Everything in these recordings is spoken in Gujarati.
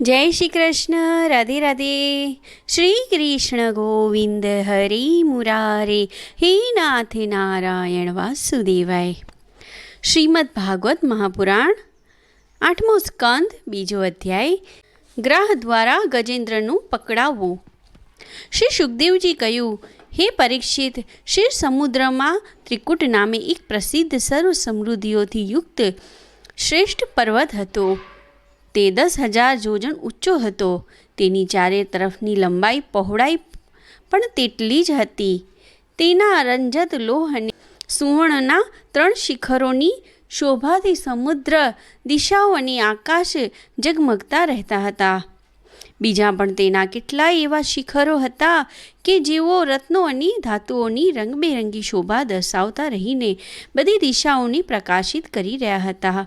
જય શ્રી કૃષ્ણ, રાધે રાધે. શ્રી કૃષ્ણ ગોવિંદ હરે મુરારે, હે નાથ નારાયણ વાસુદેવાય. શ્રીમદ ભાગવત મહાપુરાણ, આઠમો સ્કંદ, બીજો અધ્યાય, ગ્રાહ દ્વારા ગજેન્દ્રનું પકડાવવું. શ્રી સુખદેવજી કહ્યું, હે પરીક્ષિત, શિર સમુદ્રમાં ત્રિકુટ નામે એક પ્રસિદ્ધ સર્વ સમૃદ્ધિઓથી યુક્ત શ્રેષ્ઠ પર્વત હતો. તે દસ હજાર જોજણ ઊંચો હતો. તેની ચારે તરફની લંબાઈ પહોળાઈ પણ તેટલી જ હતી. તેના રંજત લોહ અને સુવર્ણના ત્રણ શિખરોની શોભાથી સમુદ્ર દિશાઓ અને આકાશ ઝગમગતા રહેતા હતા. બીજા પણ તેના કેટલાય એવા શિખરો હતા કે જેઓ રત્નો અને ધાતુઓની રંગબેરંગી શોભા દર્શાવતા રહીને બધી દિશાઓની પ્રકાશિત કરી રહ્યા હતા.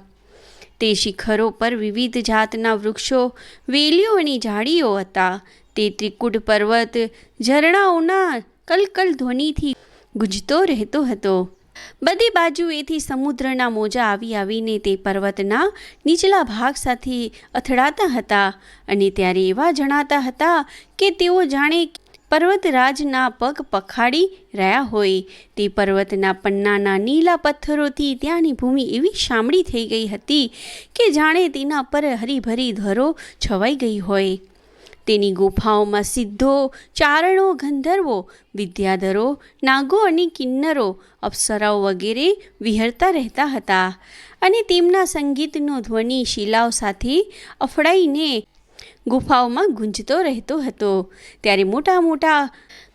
તે શિખરો પર વિવિધ જાતના વૃક્ષો વેલીઓ અને ઝાડીઓ હતા. તે ત્રિકુટ પર્વત, ઝરણાઓના કલકલ ધ્વનિથી ગુંજતો રહેતો હતો. બધી બાજુએથી સમુદ્રના મોજા આવી આવીને તે પર્વતના નીચલા ભાગ સાથે અથડાતા હતા અને ત્યારે એવા જણાતા હતા કે તેઓ જાણે પર્વતરાજના પગ પખાડી રહ્યા હોય. તે પર્વતના પન્નાના નીલા પથ્થરોથી ત્યાંની ભૂમિ એવી શામળી થઈ ગઈ હતી કે જાણે તેના પર હરીભરી ધરો છવાઈ ગઈ હોય. તેની ગુફાઓમાં સિદ્ધો, ચારણો, ગંધર્વો, વિદ્યાધરો, નાગો અને કિન્નરો, અપ્સરાઓ વગેરે વિહરતા રહેતા હતા અને તેમના સંગીતનો ધ્વનિ શિલાઓ સાથે અફડાઈને ગુફાઓમાં ગુંજતો રહેતો હતો. ત્યારે મોટા મોટા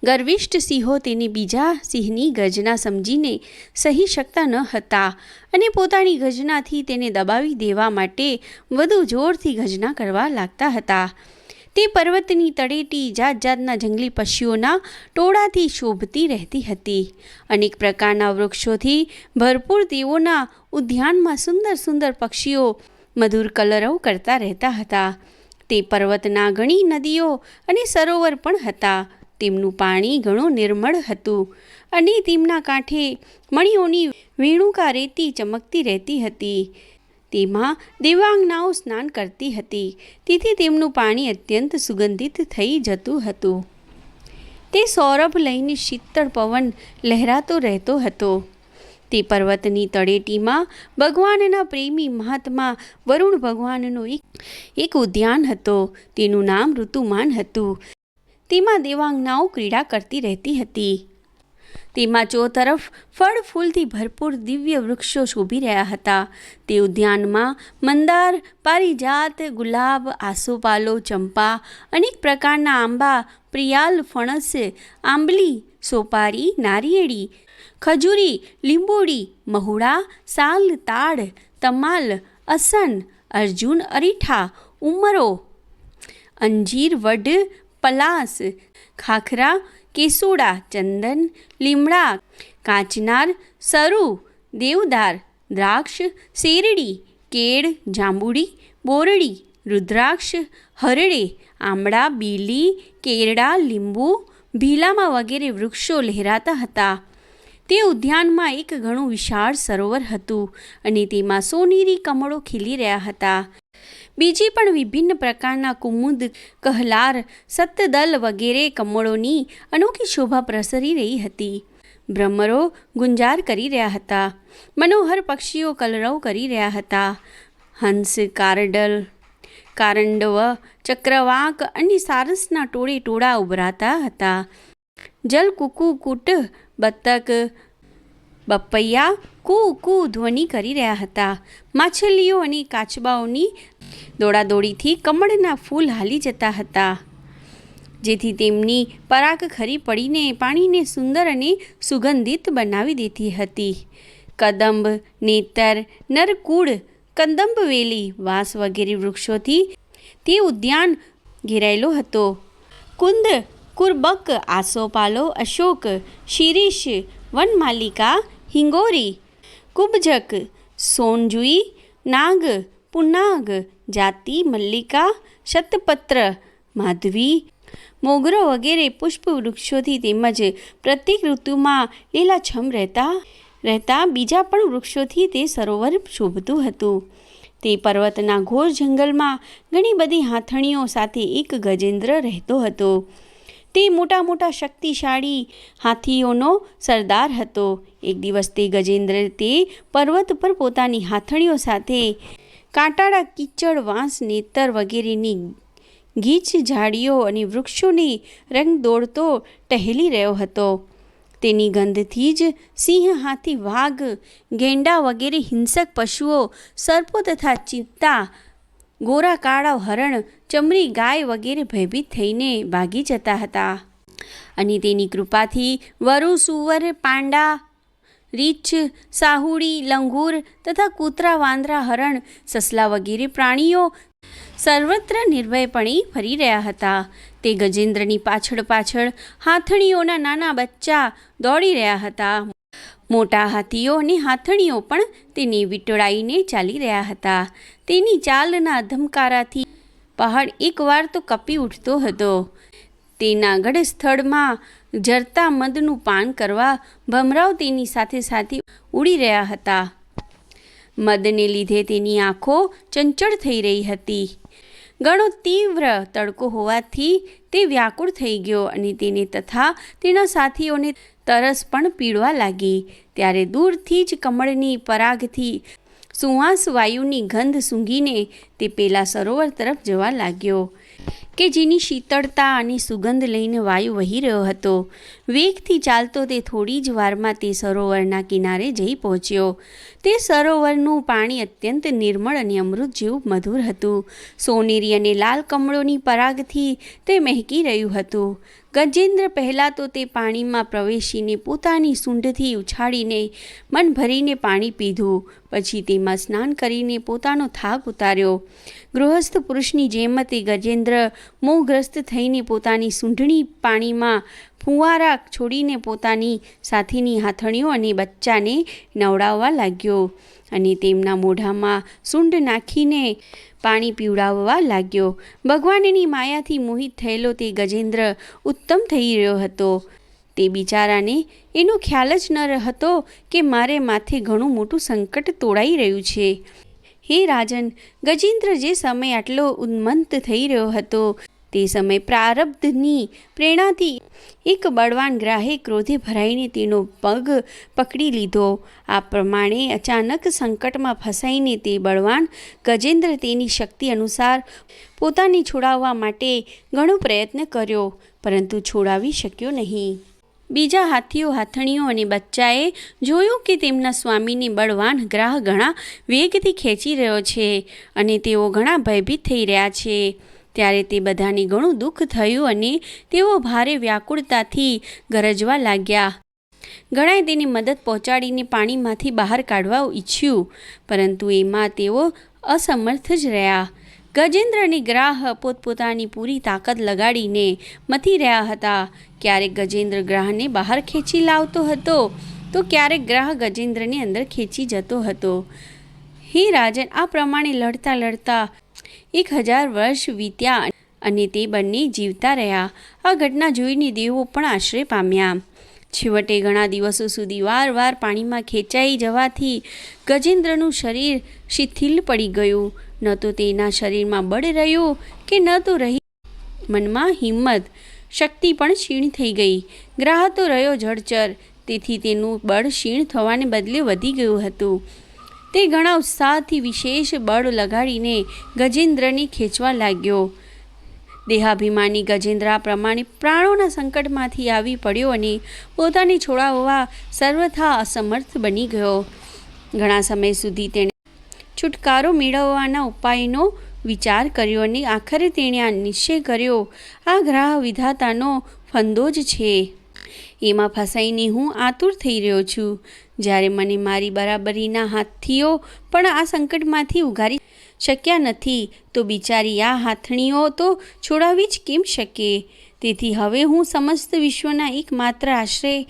ગર્વિષ્ઠ સિંહો તેની બીજા સિંહની ગર્જના સમજીને સહી શકતા ન હતા અને પોતાની ગર્જનાથી તેને દબાવી દેવા માટે વધુ જોરથી ગર્જના કરવા લાગતા હતા. તે પર્વતની તળેટી જાત જાતના જંગલી પક્ષીઓના ટોળાથી શોભતી રહેતી હતી. અનેક પ્રકારના વૃક્ષોથી ભરપૂર તેઓના ઉદ્યાનમાં સુંદર સુંદર પક્ષીઓ મધુર કલરવ કરતા રહેતા હતા. તે પર્વતના ઘણી નદીઓ અને સરોવર પણ હતા. તેમનું પાણી ઘણું નિર્મળ હતું અને તેમના કાંઠે મણીઓની વેણુકા રેતી ચમકતી રહેતી હતી. તેમાં દેવાંગનાઓ સ્નાન કરતી હતી. તેથી તેમનું પાણી અત્યંત સુગંધિત થઈ જતું હતું. તે સૌરભ લઈને શીતળ પવન લહેરાતો રહેતો હતો. તે પર્વતની તળેટીમાં ભગવાનના પ્રેમી મહાત્મા વરુણ ભગવાનનો એક એક ઉદ્યાન હતો. તેનું નામ ઋતુમાન હતું. તેમાં દેવાંગનાઓ ક્રીડા કરતી રહેતી હતી. તેમાં ચોતરફ ફળ ફૂલથી ભરપૂર દિવ્ય વૃક્ષો શોભી રહ્યા હતા. તે ઉદ્યાનમાં મંદાર, પારિજાત, ગુલાબ, આસોપાલો, ચંપા, અનેક પ્રકારના આંબા, પ્રિયાલ, ફણસ, આંબલી સોપારી, નારિયેળી, ખજૂરી લીંબોડી મહુડા, સાલ, તાડ, તમાલ, અસન, અર્જુન, અરીઠા, ઉમરો, અંજીર, વડ, પલાસ, ખાખરા, કેસુડા, ચંદન, લીમડા, કાચનાર, સરુ, દેવદાર, દ્રાક્ષ, શેરડી, કેળ, જાંબુડી, બોરડી, રુદ્રાક્ષ, હરડે આમળા બીલી, કેરડા, લીંબુ ભીલામાં વગેરે વૃક્ષો લહેરાતા હતા. તે ઉદ્યાનમાં એક ઘણું વિશાળ સરોવર હતું અને તેમાં સોનેરી કમળો ખીલી રહ્યા હતા. બીજી પણ વિભિન્ન પ્રકારના કુમુદ, કહલાર સત્તદલ વગેરે કમળોની અનોખી શોભા પ્રસરી રહી હતી. ભ્રમરો ગુંજાર કરી રહ્યા હતા. મનોહર પક્ષીઓ કલરવ કરી રહ્યા હતા. હંસ, કારડલ કારંડવ, ચક્રવાક અને સારસના ટોળે ટોળા ઉભરાતા હતા. જલ કુકુકુટ બતક, બપૈયા, કુ કુ ધ્વનિ કરી રહ્યા હતા. માછલીઓ અને કાચબાઓની દોડાદોડીથી કમળના ફૂલ હાલી જતા હતા. જેથી તેમની પરાગ ખરી પડીને પાણીને સુંદર અને સુગંધિત બનાવી દેતી હતી. કદંબ, નેતર નરકુડ કંદંબ વેલી વાંસ વગેરે વૃક્ષોથી તે ઉદ્યાન ઘેરાયેલો હતો. કુંદ, કુરબક, આસોપાલો, અશોક, શિરીષ, વનમાલિકા, હિંગોરી, કુબજક, સોનજુઈ, નાગ, પુનાગ, જાતિ મલ્લિકા, શતપત્ર, માધવી, મોગરો વગેરે પુષ્પ વૃક્ષોથી તેમજ પ્રત્યેક ઋતુમાં લીલાછમ રહેતા રહેતા બીજા પણ વૃક્ષોથી તે સરોવર શોભતું હતું. તે પર્વતના ઘોર જંગલમાં ઘણી બધી હાથણીઓ સાથે એક ગજેન્દ્ર રહેતો હતો. તે મોટા મોટા શક્તિશાળી હાથીઓનો સરદાર હતો. એક દિવસ તે ગજેન્દ્ર તે પર્વત પર પોતાની હાથણીઓ સાથે કાંટાળા કીચડ, વાંસ, નેતર વગેરેની ગીચ, ઝાડીઓ અને વૃક્ષોની રંગ દોડતો ટહેલી રહ્યો હતો. તેની ગંધથી જ સિંહ હાથી વાઘ, ગેંડા વગેરે હિંસક પશુઓ, સર્પો તથા ચિત્તા ગોરા, કાળા હરણ, ચમરી, ગાય વગેરે ભયભીત થઈને ભાગી જતા હતા. અને તેની કૃપાથી વરુ, સુવર, પાંડા, રીછ, સાહુડી, લંગૂર તથા કૂતરા, વાંદરા, હરણ, સસલા વગેરે પ્રાણીઓ સર્વત્ર નિર્ભયપણે ફરી રહ્યા હતા. તે ગજેન્દ્રની પાછળ પાછળ હાથણીઓના નાના બચ્ચા દોડી રહ્યા હતા. મોટા હાથીઓ અને હાથણીઓ પણ તેને વીંટળાઈને ચાલી રહ્યા હતા. તેની ચાલના ધમકારાથી પહાડ એકવાર તો કપી ઉઠતો હતો. તેના ગઢ સ્થળમાં જરતા મદનું પાન કરવા ભમરાવ તેની સાથે સાથે ઉડી રહ્યા હતા. મદને લીધે તેની આંખો ચંચળ થઈ રહી હતી. ઘણો તીવ્ર તડકો હોવાથી તે વ્યાકુળ થઈ ગયો અને તેને તથા તેના સાથીઓને તરસ પણ પીડવા લાગી. ત્યારે દૂરથી જ કમળની પરાગથી સુવાસ વાયુની ગંધ સૂંઘીને તે પેલા સરોવર તરફ જવા લાગ્યો. કે જેની શીતળતા અને સુગંધ લઈને વાયુ વહી રહ્યો હતો. વેગથી ચાલતો તે થોડી જ વારમાં તે સરોવરના કિનારે જઈ પહોંચ્યો. તે સરોવરનું પાણી અત્યંત નિર્મળ અને અમૃત જેવું મધુર હતું. સોનેરી અને લાલ કમળોની પરાગથી તે મહેકી રહ્યું હતું. ગજેન્દ્ર પહેલાં તો તે પાણીમાં પ્રવેશીને પોતાની સૂંઢથી ઉછાળીને મન ભરીને પાણી પીધું. પછી તેમાં સ્નાન કરીને પોતાનો થાક ઉતાર્યો. ગૃહસ્થ પુરુષની જેમ તે ગજેન્દ્ર મોહગ્રસ્ત થઈને પોતાની સૂંઢણી પાણીમાં ફુવારા છોડીને પોતાની સાથેની હાથણીઓ અને બચ્ચાને નવડાવવા લાગ્યો અને તેમના મોઢામાં સૂંઢ નાખીને પાણી પીવડાવવા લાગ્યો. ભગવાનની માયાથી મોહિત થયેલો તે ગજેન્દ્ર ઉત્તમ થઈ રહ્યો હતો. તે બિચારાને એનો ખ્યાલ જ ન હતો કે મારે માથે ઘણું મોટું સંકટ તોડાઈ રહ્યું છે. હે રાજન ગજેન્દ્ર જે સમય આટલો ઉન્મંત થઈ રહ્યો હતો. તે સમય પ્રારબ્ધની પ્રેરણાથી એક બળવાન ગ્રાહે ક્રોધે ભરાઈને તેનો પગ પકડી લીધો. આ પ્રમાણે અચાનક સંકટમાં ફસાઈને તે બળવાન ગજેન્દ્ર તેની શક્તિ અનુસાર પોતાને છોડાવવા માટે ઘણો પ્રયત્ન કર્યો, પરંતુ છોડાવી શક્યો નહીં. બીજા હાથીઓ, હાથણીઓ અને બચ્ચાએ જોયું કે તેમના સ્વામીની બળવાન ગ્રાહ ઘણા વેગથી ખેંચી રહ્યો છે અને તેઓ ઘણા ભયભીત થઈ રહ્યા છે. ત્યારે તે બધાને ઘણું દુઃખ થયું અને તેઓ ભારે વ્યાકુળતાથી ગરજવા લાગ્યા. ઘણાએ તેની મદદ પહોંચાડીને પાણીમાંથી બહાર કાઢવા ઈચ્છ્યું, પરંતુ એમાં તેઓ અસમર્થ જ રહ્યા. ગજેન્દ્ર અને ગ્રાહ પોતપોતાની પૂરી તાકાત લગાડીને મથી રહ્યા હતા. ક્યારેક ગજેન્દ્ર ગ્રાહને બહાર ખેંચી લાવતો હતો, તો ક્યારેક ગ્રાહ ગજેન્દ્રની અંદર ખેંચી જતો હતો. હે રાજન, આ પ્રમાણે લડતા લડતા એક હજાર વર્ષ વીત્યા અને તે બંને જીવતા રહ્યા. આ ઘટના જોઈને દેવો પણ આશ્રય પામ્યા. છેવટે ઘણા દિવસો સુધી વાર વાર પાણીમાં ખેંચાઈ જવાથી ગજેન્દ્રનું શરીર શિથિલ પડી ગયું. ન તો તેના શરીરમાં બળ રહ્યું કે ન તો રહી મનમાં હિંમત. શક્તિ પણ ક્ષીણ થઈ ગઈ. ગ્રાહ તો રહ્યો જળચર. તેથી તેનું બળ ક્ષીણ થવાને બદલે વધી ગયું હતું. તે ઘણા ઉત્સાહથી વિશેષ બળ લગાડીને ગજેન્દ્રને ખેંચવા લાગ્યો. દેહાભિમાની ગજેન્દ્રા પ્રમાણે પ્રાણોના સંકટમાંથી આવી પડ્યો અને પોતાને છોડાવવા સર્વથા અસમર્થ બની ગયો. ઘણા સમય સુધી તેણે છુટકારો મેળવવાના ઉપાયનો વિચાર કર્યો અને આખરે તેણે આ નિશ્ચય કર્યો, આ ગ્રાહ વિધાતાનો ફંદો જ છે. એમાં ફસાઈને હું આતુર થઈ રહ્યો છું. જ્યારે મને મારી બરાબરીના હાથીઓ પણ આ સંકટમાંથી ઉગારી શક્યા નથી. તો બિચારી આ હાથણીઓ તો છોડાવી જ કેમ શકે? તેથી હવે હું સમસ્ત વિશ્વના એકમાત્ર આશ્રય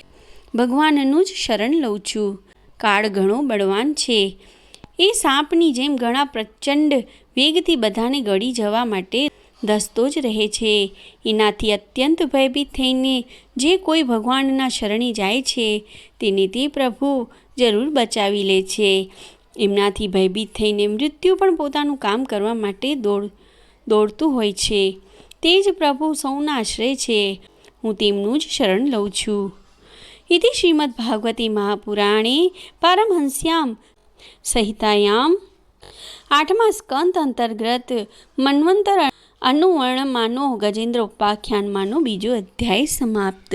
ભગવાનનું જ શરણ લઉં છું. કાળ ઘણો બળવાન છે. એ સાપની જેમ ઘણા પ્રચંડ વેગથી બધાને ગળી જવા માટે ધસતો જ રહે છે. એનાથી અત્યંત ભયભીત થઈને જે કોઈ ભગવાનના શરણે જાય છે, તેને તે પ્રભુ જરૂર બચાવી લે છે. એમનાથી ભયભીત થઈને મૃત્યુ પણ પોતાનું કામ કરવા માટે દોડ, દોડતું હોય છે. તે જ પ્રભુ સૌના આશ્રય છે. હું તેમનું જ શરણ લઉં છું. ઇતિ શ્રીમદ્ ભાગવતી મહાપુરાણે પારમહંસ્યામ સહિતાયામ આઠમા સ્કંદ અંતર્ગત મન્વંતર અનુવર્ણમાંનો ગજેન્દ્ર ઉપાખ્યાનમાંનો બીજો અધ્યાય સમાપ્ત.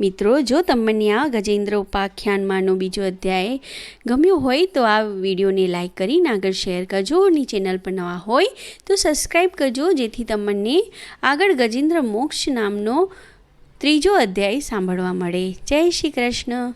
મિત્રો, જો તમને આ ગજેન્દ્ર ઉપાખ્યાનમાંનો બીજો અધ્યાય ગમ્યો હોય તો આ વિડીયોને લાઈક કરીને આગળ શેર કરજો અને ચેનલ પર નવા હોય તો સબસ્ક્રાઈબ કરજો, જેથી તમને આગળ ગજેન્દ્ર મોક્ષ નામનો ત્રીજો અધ્યાય સાંભળવા મળે. જય શ્રી કૃષ્ણ.